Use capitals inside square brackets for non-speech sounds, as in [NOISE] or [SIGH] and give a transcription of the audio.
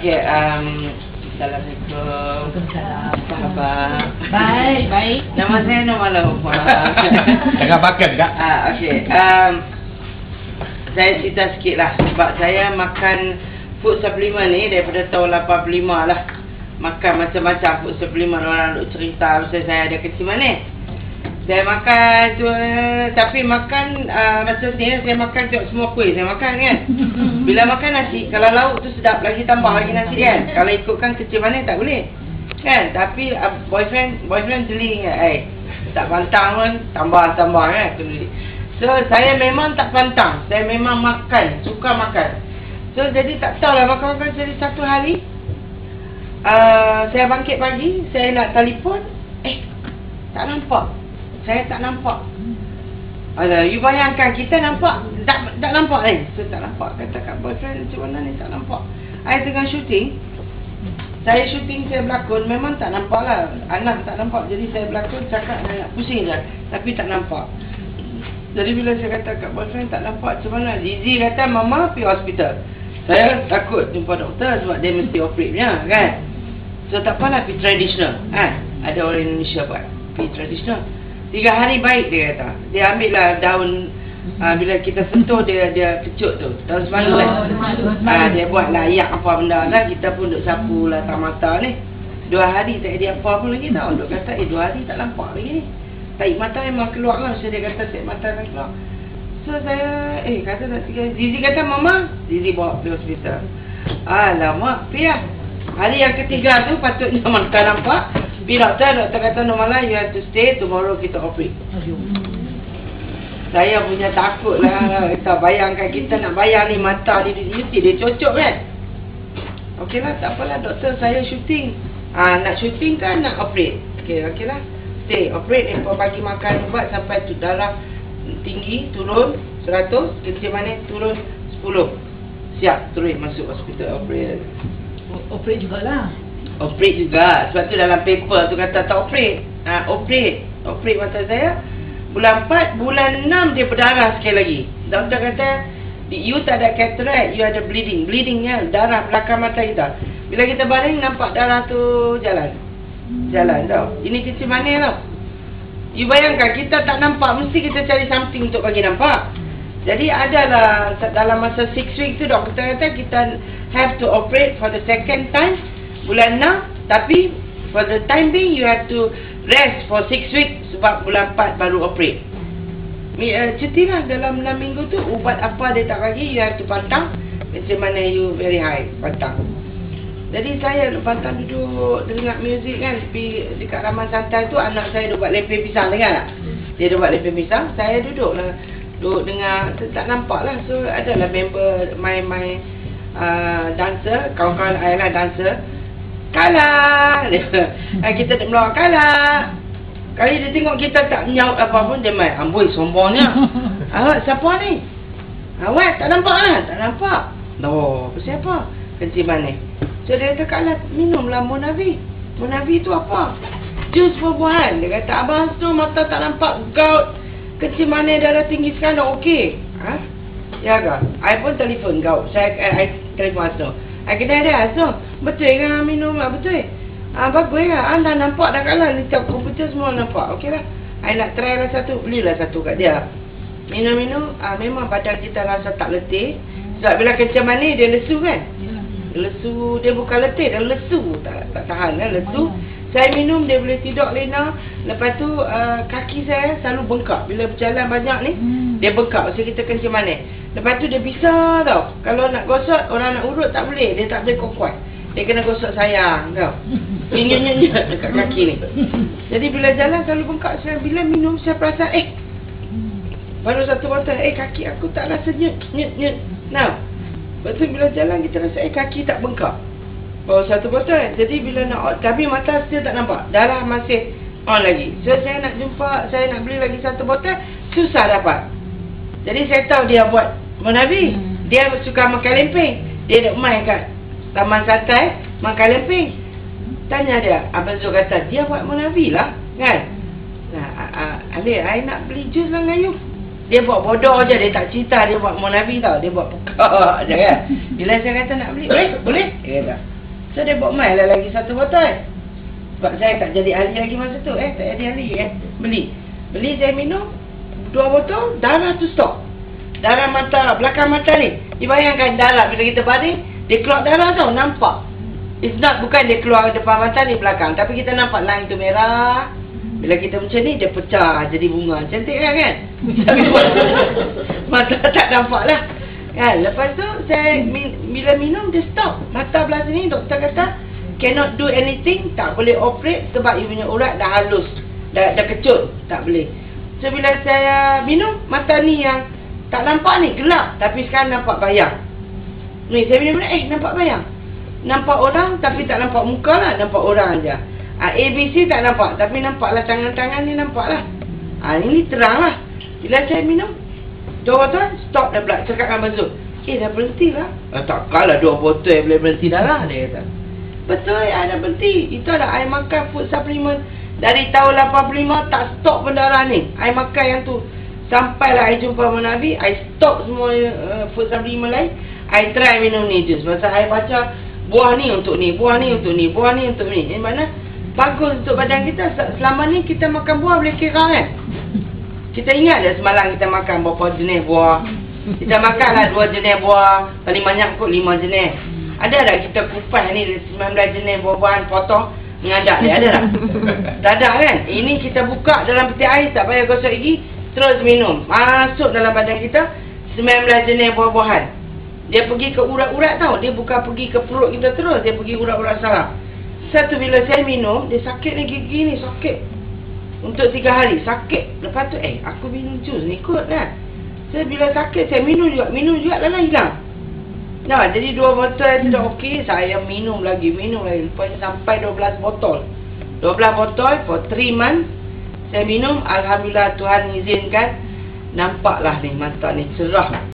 Okey, um, Assalamualaikum. Waalaikumsalam. Apa khabar? Baik, baik. Nama saya Norma Laufah. Tengah makan kak? ah, okey. Um, saya cerita sikit lah sebab saya makan food supplement ni daripada tahun 85 lah. Makan macam-macam food supplement orang duk cerita pasal saya ada kecil manis. Saya makan tu tapi makan uh, masa ni saya makan tengok semua kuih saya makan kan. [LAUGHS] Bila makan nasi kalau lauk tu sedap lagi tambah lagi nasi kan. [LAUGHS] Kalau ikutkan kecil manis tak boleh. Kan? Tapi uh, boyfriend boyfriend teling kan. Eh, tak pantang pun tambah-tambah kan tu. So saya memang tak pantang. Saya memang makan, suka makan. So jadi tak tahulah makan-makan jadi satu hari uh, saya bangkit pagi, saya nak telefon, eh tak nampak. Saya tak nampak. Alah, you bayangkan kita nampak tak tak nampak ni. So tak nampak kata kat boyfriend macam mana ni tak nampak. I tengah shooting. Saya shooting saya berlakon memang tak nampak lah. Anak tak nampak jadi saya berlakon cakap nak pusing je. Tapi tak nampak. Jadi bila saya kata kat boyfriend tak nampak macam mana. Zizi kata mama pergi hospital. Saya takut jumpa doktor sebab dia mesti operate punya kan. So tak apalah pergi traditional. Ha? Ada orang Indonesia buat. Pergi traditional. Tiga hari baik dia kata. Dia ambil lah daun uh, bila kita sentuh dia dia kecut tu. Daun semalu Ah, semalu. dia buat layak apa benda lah. Kita pun duk sapu lah tak mata ni. Dua hari tak ada apa pun lagi tau. Duk kata eh dua hari tak nampak lagi ni. Tarik mata memang keluar lah. So dia kata tarik mata akan keluar. So saya eh kata tak tiga. Zizi kata mama. Zizi bawa pergi hospital. Alamak. Lah. Hari yang ketiga tu patutnya [LAUGHS] mata nampak. Doktor. Doktor kata normal lah. You have to stay. Tomorrow kita operate. Saya punya takut lah Kita bayangkan kita nak bayar ni mata ni Dia mesti dia cocok kan Okey lah tak apalah doktor saya shooting ah, Nak shooting kan nak operate Okey okey lah Stay operate Lepas bagi makan ubat sampai tu darah tinggi turun 100 Kecil manis turun 10 Siap terus masuk hospital operate Operate jugalah. Operate juga. Sebab tu dalam paper tu kata tak operate. Ha, Operate. Operate mata saya. Bulan 4 Bulan 6 dia berdarah sekali lagi. Doktor kata You tak ada cataract You ada bleeding. Bleedingnya Darah belakang mata kita. Bila kita baring Nampak darah tu Jalan. Jalan tau. Ini kecil manis tau? You bayangkan Kita tak nampak. Mesti kita cari something Untuk bagi nampak. Jadi adalah dalam masa 6 week tu doktor kata kita have to operate for the second time bulan 6 tapi for the time being you have to rest for 6 weeks sebab bulan 4 baru operate. Uh, cuti lah dalam 6 minggu tu ubat apa dia tak bagi you have to pantang macam mana you very high pantang. Jadi saya pantang duduk dengar muzik kan di dekat Raman Santai tu anak saya duk buat lepeh pisang dengar tak? Dia duk buat lepeh pisang, saya duduk lah duduk dengar tak nampak lah so adalah member my my uh, dancer kawan-kawan saya lah dancer kalah [LAUGHS] Eh, kita tak melawak kalah kali dia tengok kita tak nyaut apa pun dia main amboi sombongnya. [LAUGHS] Awak siapa ni? Awak tak nampak lah. Tak nampak. No siapa? Kencing manis. So dia kata kalah minumlah Monavi. Monavi tu apa? Jus buah-buahan. Dia kata abang tu mata tak nampak gout kecil manis darah tinggi sekarang okey. Ha? Ya ke? I pun telefon kau saya I, I telefon Asno I kena ada Asno betul ke minum? Lah betul Ah bagus lah anda nampak dah kalah ni tak komputer semua nampak. Okey lah. I nak try lah satu belilah satu kat dia. Minum-minum. Ah, memang badan kita rasa tak letih. Sebab bila kecil manis dia lesu kan? Lesu. Dia bukan letih dia lesu. Tak tak tahan kan lesu. Saya minum dia boleh tidur lena. Lepas tu uh, kaki saya selalu bengkak. Bila berjalan banyak ni Hmm. Dia bengkak so kita kencing manis lepas tu dia bisa tau. Kalau nak gosok orang nak urut tak boleh. Dia tak boleh kuat dia kena gosok sayang tau. Nyut [LAUGHS] dekat kaki ni. Jadi bila jalan selalu bengkak saya bila minum saya perasan eh baru satu botol eh kaki aku tak rasa nyut nyut nyut. Now Lepas tu bila jalan kita rasa eh kaki tak bengkak Baru satu botol. Jadi bila nak on Tapi mata still tak nampak. Darah masih on lagi. So saya nak jumpa Saya nak beli lagi satu botol Susah dapat Jadi saya tahu dia buat Monabi Hmm. Dia suka makan lempeng Dia duduk main kat Taman Santai Makan lempeng Tanya dia Abang Zul kata Dia buat Monabi lah Kan Nah, uh, uh, Alif, I nak beli jus lah dengan you Dia buat bodoh je, dia tak cerita dia buat mau Nabi tau. Dia buat pekak [LAUGHS] je kan. Bila saya kata nak beli, boleh? Boleh? Dia kata. So dia buat main lah lagi satu botol. Sebab saya tak jadi ahli lagi masa tu eh. Tak jadi ahli eh. Beli. Beli saya minum. Dua botol, darah tu stop. Darah mata, belakang mata ni. Dia bayangkan darah bila kita baring, dia keluar darah tau, nampak. It's not, bukan dia keluar depan mata ni belakang. Tapi kita nampak line tu merah. Bila kita macam ni, dia pecah jadi bunga. Cantik kan kan? [LAUGHS] Mata tak nampak lah. Kan? Lepas tu, saya bila minum, dia stop. Mata belah sini, doktor kata, cannot do anything, tak boleh operate sebab you punya urat dah halus. Dah, dah kecut, tak boleh. So, bila saya minum, mata ni yang tak nampak ni, gelap. Tapi sekarang nampak bayang. Ni, saya minum, eh, nampak bayang. Nampak orang, tapi tak nampak muka lah. Nampak orang je. Ha, ABC tak nampak. Tapi nampaklah tangan-tangan ni nampak lah. Ha, ini terang lah. Bila saya minum, dua botol, stop dah pula. Cakap dengan Mazul. Eh, dah berhenti lah. Ah, takkanlah dua botol yang boleh berhenti dah lah. Dia kata. Betul, ya, dah berhenti. Itu ada air makan food supplement. Dari tahun 85, tak stop pendarah ni. Air makan yang tu. Sampailah I jumpa dengan Nabi, I stop semua uh, food supplement lain. I try minum ni je. Sebab I baca, buah ni untuk ni, buah ni untuk ni, buah ni untuk ni. Ini mana? bagus untuk badan kita. Selama ni kita makan buah boleh kira kan? Kita ingat dah semalam kita makan berapa jenis buah. Kita makan lah dua jenis buah. Paling banyak kot lima jenis. Ada tak kita kupas ni 19 jenis buah-buahan potong? Mengadak dia ada tak? [LAUGHS] Tak ada kan? Ini kita buka dalam peti air tak payah gosok gigi. Terus minum. Masuk dalam badan kita 19 jenis buah-buahan. Dia pergi ke urat-urat tau. Dia bukan pergi ke perut kita terus. Dia pergi urat-urat saraf. Satu bila saya minum, dia sakit ni gigi ni, sakit. Untuk tiga hari, sakit. Lepas tu, eh, aku minum jus ni kot kan. Saya bila sakit, saya minum juga. Minum juga lah hilang. Nah, jadi dua botol itu dah okey. Saya minum lagi, minum lagi. Lepas sampai 12 botol. 12 botol for 3 months. Saya minum, Alhamdulillah Tuhan izinkan. Nampaklah ni mata ni cerah.